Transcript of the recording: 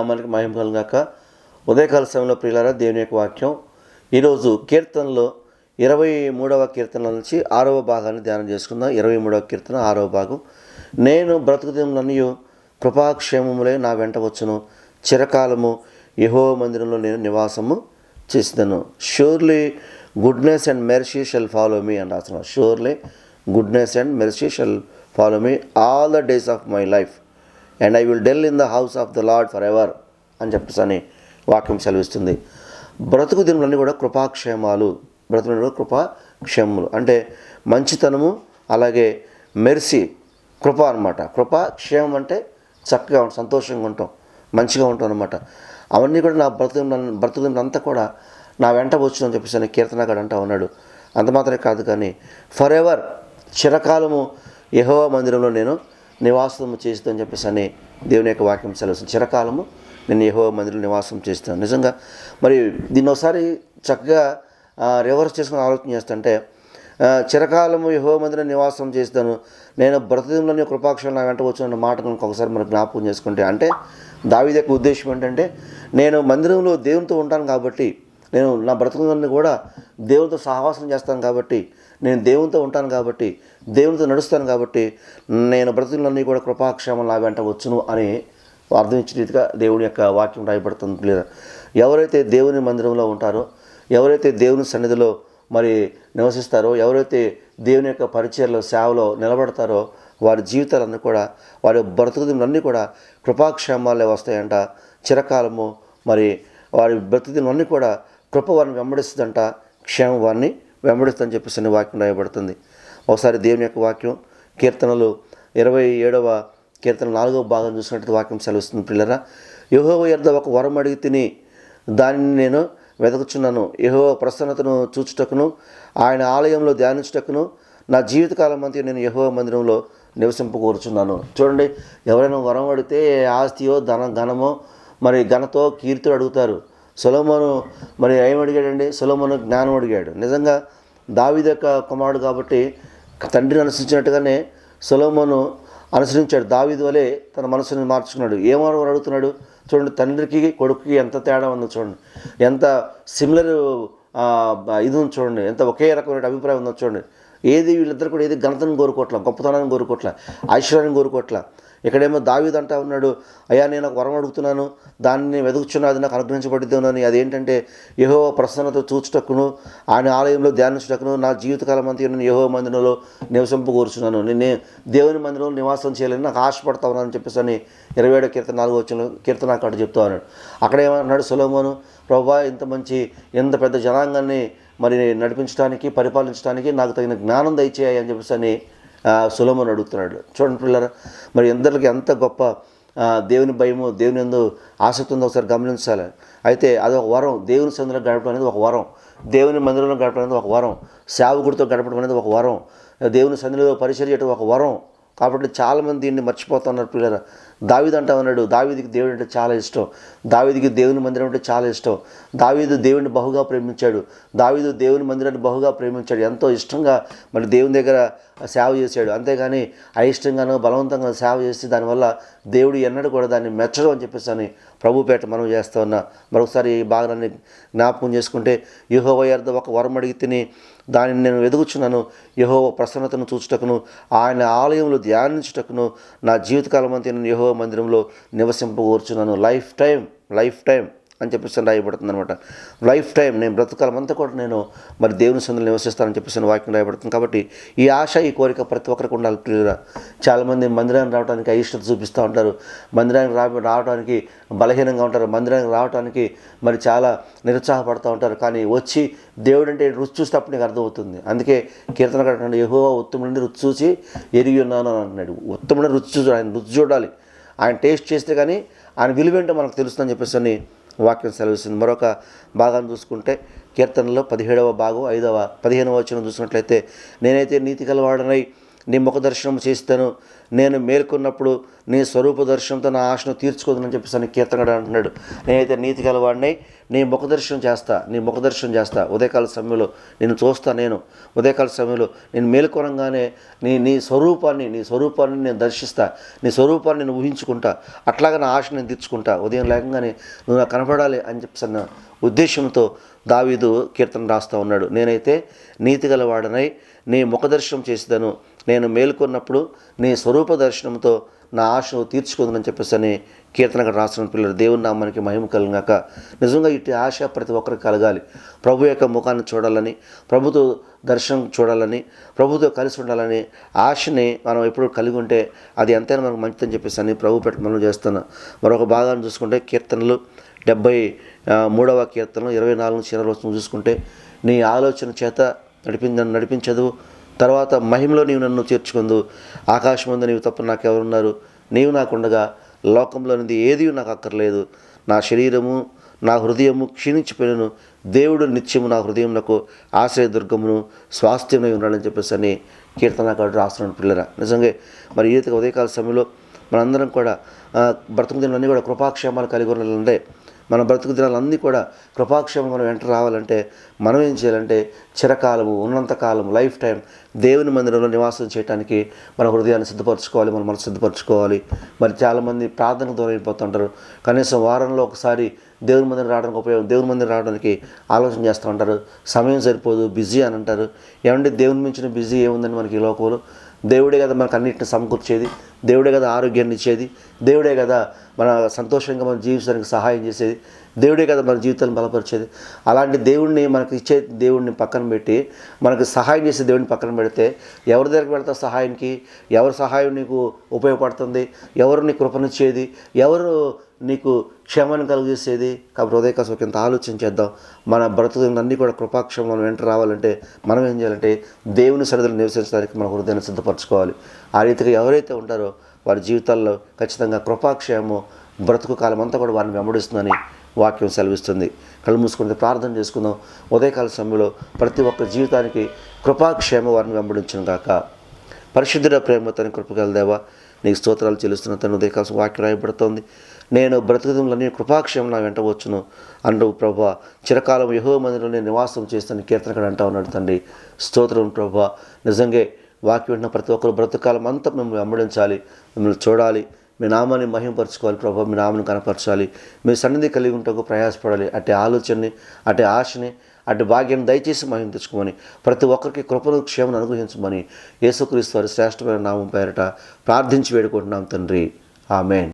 నామానికి మహిమ కలుగాక. ఉదయకాల సమయంలో ప్రియులారా దేవుని యొక్క వాక్యం. ఈరోజు కీర్తనలో ఇరవై మూడవ కీర్తన నుంచి ఆరవ భాగాన్ని ధ్యానం చేసుకుందాం. ఇరవై మూడవ కీర్తన ఆరవ భాగం. నేను బ్రతుకుదేములన్నయు కృపాక్షేమములే నా వెంట వచ్చును. చిరకాలము యహో మందిరంలో నేను నివాసము చేసిదను. Surely goodness and mercy shall follow me అని రాస్తున్నాను surely goodness and mercy shall follow me all the days of my life and I will dwell in the house of the Lord for ever అని చెప్పేసి అని వాక్యం సెలవిస్తుంది. బ్రతుకు దినములన్నీ కూడా కృపాక్షేమాలు. బ్రతుకు కూడా కృపాక్షేమములు. అంటే మంచితనము అలాగే మెర్సీ కృప అనమాట కృప క్షేమం అంటే చక్కగా ఉంటాం సంతోషంగా ఉంటాం మంచిగా ఉంటాం అనమాట అవన్నీ కూడా నా బ్రతుకు బ్రతుకు అంతా కూడా నా వెంట వచ్చునని చెప్పేసి అని కీర్తనగాడు అంటా ఉన్నాడు. అంత మాత్రమే కాదు కానీ ఫర్ ఎవర్ చిరకాలము యహోవా మందిరంలో నేను నివాసము చేస్తుందని చెప్పేసి అని దేవుని యొక్క వాక్యం సెలవు చిరకాలము నేను యహో మందిరంలో నివాసం చేస్తాను. నిజంగా మరి దీన్ని ఒకసారి చక్కగా రివర్స్ చేసుకుని ఆలోచన చేస్తుంటే చిరకాలము యహో మందిరం నివాసం చేస్తాను. నేను బ్రతకంలోని కృపాక్షలు నా వెంట వచ్చిన మాట కనుక ఒకసారి మనం జ్ఞాపకం చేసుకుంటే అంటే దావిద యొక్క ఉద్దేశం ఏంటంటే నేను మందిరంలో దేవునితో ఉంటాను కాబట్టి నేను నా బ్రతుకులన్నీ కూడా దేవునితో సహవాసం చేస్తాను కాబట్టి నేను దేవునితో ఉంటాను కాబట్టి దేవునితో నడుస్తాను కాబట్టి నేను బ్రతుకులన్నీ కూడా కృపాక్షేమం నా వెంట వచ్చును అని అర్థం ఇచ్చిన రీతిగా దేవుని యొక్క వాక్యం రాయబడుతుంది. లేదా? ఎవరైతే దేవుని మందిరంలో ఉంటారో ఎవరైతే దేవుని సన్నిధిలో మరి నివసిస్తారో ఎవరైతే దేవుని యొక్క పరిచయలో సేవలో నిలబడతారో వారి జీవితాలన్నీ కూడా వారి బ్రతుకుదినన్నీ కూడా కృపాక్షేమాలే వస్తాయంట. చిరకాలము మరి వారి బ్రతుకుదినన్నీ కూడా కృప వారిని వెంబడిస్తుందంట క్షేమం వారిని వెంబడిస్తుందని చెప్పేసి వాక్యం రాయబడుతుంది. ఒకసారి దేవుని యొక్క వాక్యం కీర్తనలు ఇరవై ఏడవ కీర్తన నాలుగవ భాగం చూసినట్టు వాక్యం సెలవుస్తుంది పిల్లరా. యహోవ యొద్ద ఒక వరం అడిగి తిని దానిని నేను వెతకుచున్నాను యహో ప్రసన్నతను చూచుటకును ఆయన ఆలయంలో ధ్యానించుటకును నా జీవితకాలం అంతా నేను యహో మందిరంలో నివసింపకూరుచున్నాను చూడండి ఎవరైనా వరం అడిగితే ఆస్తియో ధన ఘనమో మరి ఘనతో కీర్తులు అడుగుతారు. సొలమోను మరి ఏం అడిగాడండి? సొలమోను జ్ఞానం అడిగాడు. నిజంగా దావీదు యొక్క కుమారుడు కాబట్టి తండ్రిని అనుసరించినట్టుగానే సొలమోను అనుసరించాడు. దావీదు వలె తన మనసుని మార్చుకున్నాడు. ఏమో అడుగుతున్నాడు? చూడండి తండ్రికి కొడుకుకి ఎంత తేడా ఉందో చూడండి. ఎంత సిమిలర్ ఇది ఉంది చూడండి. ఎంత ఒకే రకమైన అభిప్రాయం ఉందో చూడండి. ఏది వీళ్ళిద్దరు కూడా ఏది ఘనతను కోరుకోవట్ల గొప్పతనాన్ని కోరుకోవట్ల ఐశ్వర్యాన్ని కోరుకోవట్ల. ఇక్కడేమో దావీదు అంటా ఉన్నాడు అయ్యా నేను ఒక వరం అడుగుతున్నాను దాన్ని వెతుకుచున్నా అది నాకు అనుగ్రహించబడిద్దానని అదేంటంటే యహో ప్రసన్నత చూచుటకును ఆయన ఆలయంలో ధ్యానించుటకును నా జీవితకాలం అంతా నేను యహో మందిరంలో నివసింపు కోరుచున్నాను. నేనే దేవుని మందిరంలో నివాసం చేయాలని నాకు ఆశపడతా ఉన్నానని చెప్పేసి అని ఇరవై ఏడో కీర్తన నాలుగో వచ్చిన కీర్తన అక్కడ చెప్తా ఉన్నాడు. అక్కడ ఏమన్నాడు ప్రభా ఇంత మంచి ఎంత పెద్ద జనాంగాన్ని మరి నడిపించడానికి పరిపాలించడానికి నాకు తగిన జ్ఞానం దయచేయాలి అని చెప్పేసి అని సులభం అడుగుతున్నాడు. చూడండి పిల్లరా మరి ఎందరికి ఎంత గొప్ప దేవుని భయము దేవుని ఎందు ఆసక్తి ఉందో ఒకసారి గమనించాలి. అయితే అది ఒక వరం దేవుని సందులో గడపడం అనేది ఒక వరం దేవుని మందిరంలో గడపడం అనేది ఒక వరం సేవకుడితో గడపడం అనేది ఒక వరం దేవుని సందులో పరిచయం చేయడం ఒక వరం కాబట్టి చాలామంది దీన్ని మర్చిపోతున్నారు పిల్లలు. దావీదు అంటా ఉన్నాడు దావీదికి దేవుడు అంటే చాలా ఇష్టం. దావీదికి దేవుని మందిరం అంటే చాలా ఇష్టం. దావీదు దేవుని బహుగా ప్రేమించాడు. దావీదు దేవుని మందిరాన్ని బహుగా ప్రేమించాడు. ఎంతో ఇష్టంగా మరి దేవుని దగ్గర సేవ చేశాడు. అంతేగాని అయిష్టంగానో బలవంతంగా సేవ చేసి దానివల్ల దేవుడు ఎన్నడూ కూడా దాన్ని మెచ్చడం అని చెప్పేసి అని ప్రభుపేట మనం చేస్తూ ఉన్నా. మరొకసారి ఈ భాగాన్ని జ్ఞాపకం చేసుకుంటే యూహోవయార్థ ఒక వరం అడిగి తిని దానిని నేను వెదుగుచున్నాను యహో ప్రసన్నతను చూచుటకును ఆయన ఆలయంలో ధ్యానించుటకును నా జీవితకాలం అంతా నేను యహో మందిరంలో నివసింపకూర్చున్నాను లైఫ్ టైం లైఫ్ టైం అని చెప్పేసి రాయబడుతుంది అనమాట లైఫ్ టైం నేను బ్రతకాలం అంతా కూడా నేను మరి దేవుని సందులు నివసిస్తానని చెప్పేసి వాక్యం రాయబడుతుంది. కాబట్టి ఈ ఆశ ఈ కోరిక ప్రతి ఒక్కరికి ఉండాలి ప్రియురా చాలామంది మందిరానికి రావడానికి అయిష్టత చూపిస్తూ ఉంటారు. మందిరానికి రా రావడానికి బలహీనంగా ఉంటారు. మందిరానికి రావడానికి మరి చాలా నిరుత్సాహపడుతూ ఉంటారు. కానీ వచ్చి దేవుడు అంటే రుచి చూస్తే అప్పుడు నీకు అర్థమవుతుంది. అందుకే కీర్తన కట్టండి యహో ఉత్తముడిని రుచి చూసి ఎరిగి ఉన్నాను అని అన్నాడు. ఉత్తముడిని రుచి చూసి ఆయన రుచి చూడాలి. ఆయన టేస్ట్ చేస్తే కానీ ఆయన విలువేంటో మనకు తెలుస్తుందని చెప్పేసి అని వాక్యం సెలవిస్తుంది. మరొక భాగాన్ని చూసుకుంటే కీర్తనలో పదిహేడవ భాగం ఐదవ పదిహేనవ వచనం చూసినట్లయితే నేనైతే నీతి కలవాడనై నీ ముఖ దర్శనం చేస్తాను. నేను మేల్కొన్నప్పుడు నీ స్వరూప దర్శనంతో నా ఆశను తీర్చుకోదని చెప్పేసి అని కీర్తనగా అంటున్నాడు. నేనైతే నీతి గలవాడిని నీ ముఖ దర్శనం చేస్తా నీ ముఖ దర్శనం చేస్తా. ఉదయకాల సమయంలో నేను చూస్తా నేను. ఉదయకాల సమయంలో నేను మేల్కొనంగానే నీ నీ స్వరూపాన్ని నీ స్వరూపాన్ని నేను దర్శిస్తా. నీ స్వరూపాన్ని నేను ఊహించుకుంటా. అట్లాగే నా ఆశ నేను తీర్చుకుంటా. ఉదయం లేకంగానే నువ్వు నాకు కనపడాలి అని చెప్పేసి అన్న ఉద్దేశంతో దావీదు కీర్తన రాస్తూ ఉన్నాడు. నేనైతే నీతి గలవాడనై నీ ముఖదర్శనం చేసేదాను నేను మేల్కొన్నప్పుడు నీ స్వరూప దర్శనంతో నా ఆశను తీర్చుకుందని చెప్పేసి అని కీర్తనగా రాసిన పిల్లలు దేవుని నామానికి మహిమ కలిగాక నిజంగా ఇటు ఆశ ప్రతి ఒక్కరికి కలగాలి. ప్రభు యొక్క ముఖాన్ని చూడాలని ప్రభుతో దర్శనం చూడాలని ప్రభుతో కలిసి ఉండాలని ఆశని మనం ఎప్పుడు కలిగి ఉంటే అది ఎంతైనా మనకు మంచిదని చెప్పేసి అని ప్రభు పెట్టి మనం చేస్తున్నా. మరొక భాగాన్ని చూసుకుంటే కీర్తనలు డెబ్బై మూడవ కీర్తనలు ఇరవై నాలుగు నుంచి ఇరవై చూసుకుంటే నీ ఆలోచన చేత నడిపి నడిపించదు. తర్వాత మహిమలో నీవు నన్ను చేర్చుకుందు. ఆకాశమందు నీవు తప్ప నాకెవరున్నారు? నీవు నాకుండగా లోకంలోనిది ఏది నాకు అక్కర్లేదు. నా శరీరము నా హృదయము క్షీణించిపోయినను. దేవుడు నిత్యము నా హృదయంలో ఆశ్రయదుర్గమును స్వాస్థ్యమై ఉండాలని చెప్పేసి అని కీర్తనాకారుడు రాస్తున్నాడు పిల్లరా. నిజంగా మరి ఈ రీతిగా ఉదయకాల సమయంలో మనందరం కూడా బ్రతుకు దినాలన్నీ కూడా కృపాక్షేమాలు కలిగి ఉండాలంటే మన బ్రతుకు దినాలన్నీ కూడా కృపాక్షేమం మనం వెంట రావాలంటే మనం ఏం చేయాలంటే చిరకాలము ఉన్నంతకాలము లైఫ్ టైం దేవుని మందిరంలో నివాసం చేయడానికి మన హృదయాన్ని సిద్ధపరచుకోవాలి మన మనసు సిద్ధపరచుకోవాలి. మరి చాలామంది ప్రార్థన దూరం అయిపోతుంటారు కనీసం వారంలో ఒకసారి దేవుని మందిరం రావడానికి ఉపయోగం దేవుని మందిరం రావడానికి ఆలోచన చేస్తూ ఉంటారు. సమయం సరిపోదు బిజీ అని అంటారు. ఏమంటే దేవుని మించిన బిజీ ఏముందని మనకి ఈ లోకంలో? దేవుడే కదా మనకు అన్నింటిని సమకూర్చేది. దేవుడే కదా ఆరోగ్యాన్ని ఇచ్చేది. దేవుడే కదా మన సంతోషంగా మనం జీవించడానికి సహాయం చేసేది. దేవుడే కదా మన జీవితాన్ని బలపరిచేది. అలాంటి దేవుడిని మనకు ఇచ్చే దేవుడిని పక్కన పెట్టి మనకు సహాయం చేసే దేవుడిని పక్కన పెడితే ఎవరి దగ్గరికి వెళ్తావు సహాయానికి? ఎవరి సహాయం నీకు ఉపయోగపడుతుంది? ఎవరు నీ కృపనిచ్చేది ఎవరు నీకు క్షేమాన్ని కలుగజేసేది కాబట్టి ఉదయకాశం ఒక ఇంత ఆలోచన చేద్దాం. మన బ్రతుకులన్నీ కూడా కృపాక్షేమం వెంట రావాలంటే మనం ఏం చేయాలంటే దేవుని సరిధులు నివసించడానికి మన హృదయాన్ని సిద్ధపరచుకోవాలి. ఆ రీతిగా ఎవరైతే ఉంటారో వారి జీవితాల్లో ఖచ్చితంగా కృపాక్షేమం బ్రతుకు కాలం అంతా కూడా వారిని వెంబడిస్తుందని వాక్యం సెలవిస్తుంది. కళ్ళు మూసుకుంటే ప్రార్థన చేసుకుందాం. ఉదయకాల సమయంలో ప్రతి ఒక్క జీవితానికి కృపాక్షేమ వారిని వెంబడించిన కాక పరిశుద్ధుడ ప్రేమతో కృపగల దేవా నీకు స్తోత్రాలు చెల్లిస్తున్న తను ఉదయకాలం వాక్యం రాయబడుతోంది. నేను బ్రతుకుదంలోని కృపాక్షయం నా వెంట వచ్చును. అంటూ ప్రభా చిరకాలం యహో మందిరంలో నేను నివాసం చేస్తాను కీర్తనకడు అంటా ఉన్నాడు తండ్రి. స్తోత్రం ప్రభా. నిజంగా వాక్యం వింటున్న ప్రతి ఒక్కరు బ్రతుకాలం అంతా మిమ్మల్ని వెంబడించాలి మిమ్మల్ని చూడాలి. మీ నామాన్ని మహింపరచుకోవాలి ప్రభు మీ నామాన్ని కనపరచాలి. మీ సన్నిధి కలిగి ఉంటకు ప్రయాసపడాలి. అటు ఆలోచనని అటు ఆశని అటు భాగ్యం దయచేసి మహిమ తెచ్చుకోమని ప్రతి ఒక్కరికి కృపను క్షేమను అనుగ్రహించమని యేసుక్రీస్తు వారి శ్రేష్టమైన నామం పేరట ప్రార్థించి వేడుకుంటున్నాం తండ్రి. ఆమెన్.